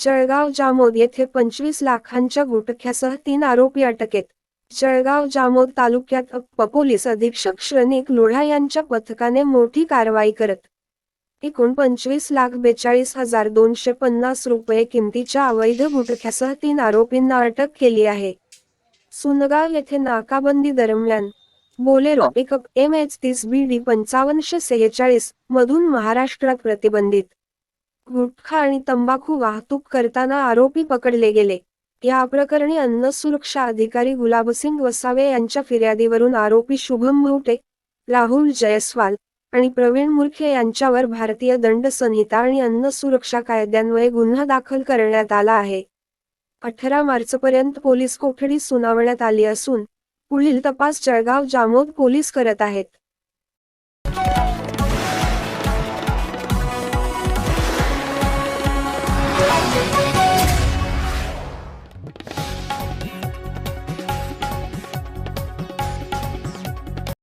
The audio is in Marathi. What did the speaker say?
जळगाव जामोद येथे पंचवीस लाखांच्या गुटख्यासह तीन आरोपी अटकेत. जळगाव जामोद तालुक्यात अप्प पोलीस अधीक्षक श्रनिक लोढा यांच्या पथकाने मोठी कारवाई करत एकूण पंचवीस लाख बेचाळीस हजार दोनशे पन्नास रुपये किमतीच्या अवैध गुटख्यासह तीन आरोपींना अटक केली आहे. सुनगाव येथे नाकाबंदी दरम्यान बोलेरो पिकअप एम एच तीस बी डी पंचावन्नशे सेहेचाळीस मधून महाराष्ट्रात प्रतिबंधित. गुटखा आणि तंबाखू वाहतूक करताना आरोपी पकडले गेले. या प्रकरणी अन्न सुरक्षा अधिकारी गुलाबसिंग वसावे यांच्या फिर्यादीवरून आरोपी शुभम मौटे राहुल जयस्वाल आणि प्रवीण मुरखे यांच्यावर भारतीय दंड संहिता आणि अन्न सुरक्षा कायद्यान्वये गुन्हा दाखल करण्यात आला आहे. अठरा मार्चपर्यंत पोलीस कोठडी सुनावण्यात आली असून पुढील तपास जळगाव जामोद पोलीस करत आहेत.